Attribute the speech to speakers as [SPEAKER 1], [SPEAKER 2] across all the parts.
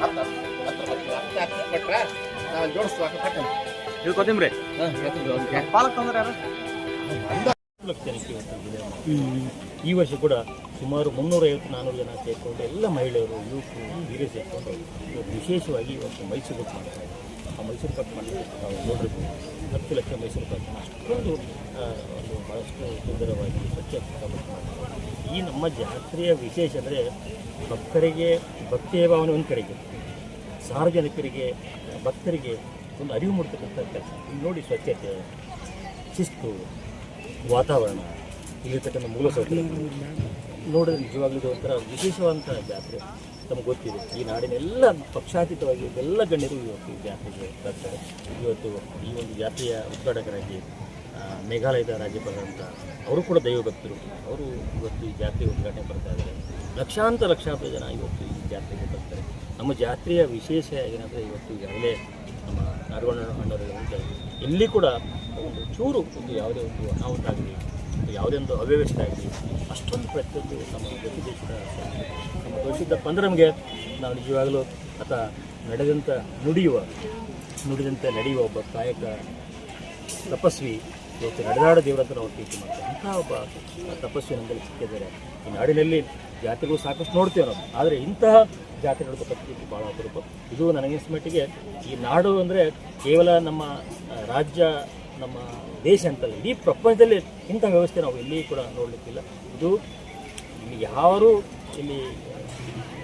[SPEAKER 1] ಹತ್ತು ಹತ್ತು ಹತ್ತು ಹತ್ತು ಹತ್ತು ಕೊಟ್ರೆ ನಾವು ಜೋಡಿಸುವ ಕಟ್ಟೆ
[SPEAKER 2] ಇದು ಕೊತ್ತಂಬರಿ
[SPEAKER 3] ಪಾಲಕ್ ತಂದ್ರೆ ಯಾರು?
[SPEAKER 2] ಲಕ್ಷ ಜನಕ್ಕೆ ಇವತ್ತು ಬೆಲೆ ಈ ವರ್ಷ ಕೂಡ ಸುಮಾರು ಮುನ್ನೂರೈವತ್ತು ನಾನ್ನೂರು ಜನ ಸೇರಿಕೊಂಡು ಎಲ್ಲ ಮಹಿಳೆಯರು ಯುವಕರು ಹಿರಿಯರು ಸೇರಿಕೊಂಡು ವಿಶೇಷವಾಗಿ ಇವತ್ತು ಮೈಸೂರು ಪಾಕ್ ಮಾಡ್ತಾ ಇದ್ದಾರೆ. ಆ ಮೈಸೂರು ಕಟ್ ಮಾಡಿ ನಾವು ನೋಡಿರ್ಬೋದು ಹತ್ತು ಲಕ್ಷ ಮೈಸೂರು ಕಟ್ ಅಷ್ಟೊಂದು ಒಂದು ಭಾಳಷ್ಟು ಸುಂದರವಾಗಿ ಸ್ವಚ್ಛ ಈ ನಮ್ಮ ಜಾತ್ರೆಯ ವಿಶೇಷ ಅಂದರೆ ಭಕ್ತರಿಗೆ ಭಕ್ತಿಯ ಭಾವನೆ ಒಂದು ಕಡೆಗೆ. ಸಾರ್ವಜನಿಕರಿಗೆ, ಭಕ್ತರಿಗೆ ಒಂದು ಅರಿವು ಮೂಡ್ತಕ್ಕಂಥ ಕೆಲಸ. ನೋಡಿ ಸ್ವಚ್ಛತೆ, ಶಿಸ್ತು, ವಾತಾವರಣ, ಇಲ್ಲಿರ್ತಕ್ಕಂಥ ಮೂಲಸೌಕರ್ಯಗಳು. ನೋಡಿದ್ರೆ ನಿಜವಾಗ್ಲೂ ಒಂಥರ ವಿಶೇಷವಾದಂಥ ಜಾತ್ರೆ. ನಮಗೆ ಗೊತ್ತಿದೆ. ಈ ನಾಡಿನ ಎಲ್ಲ ಪಕ್ಷಾತೀತವಾಗಿ ಎಲ್ಲ ಗಣ್ಯರು ಇವತ್ತು ಈ ಜಾತ್ರೆಗೆ ಬರ್ತಾರೆ. ಇವತ್ತು ಈ ಒಂದು ಜಾತ್ರೆಯ ಉದ್ಘಾಟಕರಾಗಿ ಮೇಘಾಲಯದ ರಾಜ್ಯಪಾಲರಂತ ಅವರು ಕೂಡ ದೈವಭಕ್ತರು ಅವರು ಇವತ್ತು ಈ ಜಾತ್ರೆ ಉದ್ಘಾಟನೆ ಬರ್ತಾ ಇದ್ದಾರೆ. ಲಕ್ಷಾಂತರ ಲಕ್ಷಾಂತರ ಜನ ಇವತ್ತು ಈ ಜಾತ್ರೆಗೆ ಬರ್ತಾರೆ. ನಮ್ಮ ಜಾತ್ರೆಯ ವಿಶೇಷ ಏನಂದರೆ ಇವತ್ತು ಯಾವುದೇ ನಮ್ಮ ನಾಡಗೌಡ ಅಣ್ಣವರು ಇಲ್ಲಿ ಕೂಡ ಒಂದು ಚೂರು ಒಂದು ಯಾವುದೇ ಒಂದು ಅನಾಹುತ ಆಗಲಿ ಯಾವುದೇ ಒಂದು ಅವ್ಯವಸ್ಥೆ ಆಗಲಿ ಅಷ್ಟೊಂದು ಪ್ರತಿಯೊಂದು ನಮ್ಮ ದೇಶದ ನಮ್ಮ ತೋರಿಸಿದ್ದಪ್ಪ ಅಂದ್ರೆ ನಮಗೆ ನಾವು ನಿಜವಾಗಲೂ ಆತ ನಡೆದಂಥ ನುಡಿಯುವ, ನುಡಿದಂತೆ ನಡೆಯುವ ಒಬ್ಬ ಕಾಯಕ, ತಪಸ್ವಿ, ಇವತ್ತು ನಡೆದಾಡ ದೇವರಂತ ನಾವು ಟೀಕೆ ಮಾಡ್ತಾರೆ ಇಂಥ ಒಬ್ಬ ತಪಸ್ವಿ ನಮ್ಮಲ್ಲಿ ಸಿಕ್ಕಿದ್ದಾರೆ. ಈ ನಾಡಿನಲ್ಲಿ ಜಾತಿಗಳು ಸಾಕಷ್ಟು ನೋಡ್ತೇವೆ ನಾವು. ಆದರೆ ಇಂತಹ ಜಾತಿ ನೋಡ್ಬೇಕಂತ ಭಾಳ ಅಪರೂಪ. ಇದು ನನಗೆ ಮಟ್ಟಿಗೆ ಈ ನಾಡು ಅಂದರೆ ಕೇವಲ ನಮ್ಮ ರಾಜ್ಯ ನಮ್ಮ ದೇಶ ಅಂತಲ್ಲ ಇಡೀ ಪ್ರಪಂಚದಲ್ಲಿ ಇಂಥ ವ್ಯವಸ್ಥೆ ನಾವು ಎಲ್ಲಿ ಕೂಡ ನೋಡಲಿಕ್ಕಿಲ್ಲ. ಇದು ಇಲ್ಲಿ ಯಾರೂ ಇಲ್ಲಿ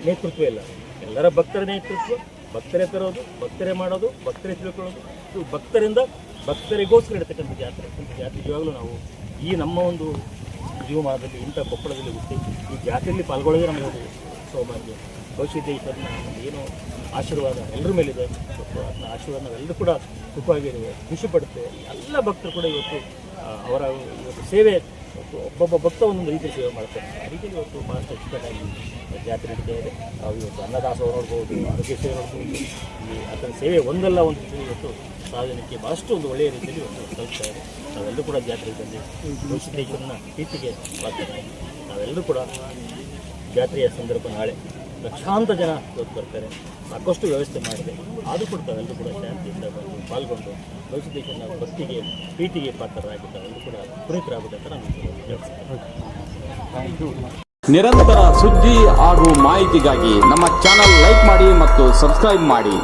[SPEAKER 2] ನೇತೃತ್ವ ಇಲ್ಲ. ಎಲ್ಲರ ಭಕ್ತರ ನೇತೃತ್ವ, ಭಕ್ತರೇ ತರೋದು, ಭಕ್ತರೇ ಮಾಡೋದು, ಭಕ್ತರೇ ತಿಳ್ಕೊಳ್ಳೋದು. ಇದು ಭಕ್ತರಿಂದ ಭಕ್ತರಿಗೋಸ್ಕರ ಇರ್ತಕ್ಕಂಥ ಜಾತ್ರೆ. ಇಂಥ ಜಾತ್ರೆ ನಿಜವಾಗಲೂ ನಾವು ಈ ನಮ್ಮ ಒಂದು ಜೀವಮಾನದಲ್ಲಿ, ಇಂಥ ಕೊಪ್ಪಳದಲ್ಲಿ ಹುಟ್ಟಿ ಈ ಜಾತ್ರೆಯಲ್ಲಿ ಪಾಲ್ಗೊಳ್ಳೋದೇ ನಮಗೆ ಸೌಭಾಗ್ಯ. ಭವಿಷ್ಯದ ಈಶ್ವರನ ಒಂದು ಏನು ಆಶೀರ್ವಾದ ಎಲ್ಲರ ಮೇಲಿದೆ. ಅದನ್ನ ಆಶೀರ್ವಾದ ನಾವೆಲ್ಲರೂ ಕೂಡ ಖುಷಿ ಪಡುತ್ತೆ. ಎಲ್ಲ ಭಕ್ತರು ಕೂಡ ಇವತ್ತು ಅವರ ಇವತ್ತು ಸೇವೆ ಒಬ್ಬೊಬ್ಬ ಭಕ್ತ ಒಂದೊಂದು ರೀತಿ ಸೇವೆ ಮಾಡ್ತಾರೆ ಆ ರೀತಿಯಲ್ಲಿ ಇವತ್ತು ಭಾಳಷ್ಟು ಅಚ್ಚುಕಟ್ಟಾಗಿ ಜಾತ್ರೆ ನಡೀತಾ ಇದೆ. ನಾವು ಇವತ್ತು ಅನ್ನದಾಸವ ನೋಡ್ಬೋದು ಆರೋಗ್ಯ ಸೇವೆ ನೋಡ್ಬೋದು. ಈ ಅದರ ಸೇವೆ ಒಂದಲ್ಲ, ಒಂದು ರೀತಿಯಲ್ಲಿ ಇವತ್ತು ಸಾರ್ವಜನಿಕಕ್ಕೆ ಭಾಳಷ್ಟು ಒಂದು ಒಳ್ಳೆಯ ರೀತಿಯಲ್ಲಿ ಇವತ್ತು ತಲುಪ್ತಾ ಇದೆ. ನಾವೆಲ್ಲರೂ ಕೂಡ ಜಾತ್ರೆ ಬಂದು ಗೌಸಿದ್ದೇಶ್ವರನ ಪ್ರೀತಿಗೆ ಪಾತ್ರರಾಗಿ ನಾವೆಲ್ಲರೂ ಕೂಡ ಜಾತ್ರೆಯ ಸಂದರ್ಭ ನಾಳೆ ಲಕ್ಷಾಂತರ ಜನ ಬರ್ತಾರೆ. ಸಾಕಷ್ಟು ವ್ಯವಸ್ಥೆ ಮಾಡಿದೆ. ಆದರೂ ಕೂಡ ತಾವೆಲ್ಲರೂ ಕೂಡ ಶಾಂತಿಯಿಂದ ಬಂದು ಪಾಲ್ಗೊಂಡು ಗೌಸಿದ್ದೇಶ್ವರನ ಭಕ್ತಿಗೆ, ಪ್ರೀತಿಗೆ ಪಾತ್ರರಾಗಿ ತಾವೆಲ್ಲರೂ ಕೂಡ ಅಂತ ನಾನು
[SPEAKER 4] ನಿರಂತರ ಸುದ್ದಿ ಹಾಗೂ ಮಾಹಿತಿಗಾಗಿ ನಮ್ಮ ಚಾನಲ್ ಲೈಕ್ ಮಾಡಿ ಮತ್ತು ಸಬ್ಸ್ಕ್ರೈಬ್ ಮಾಡಿ.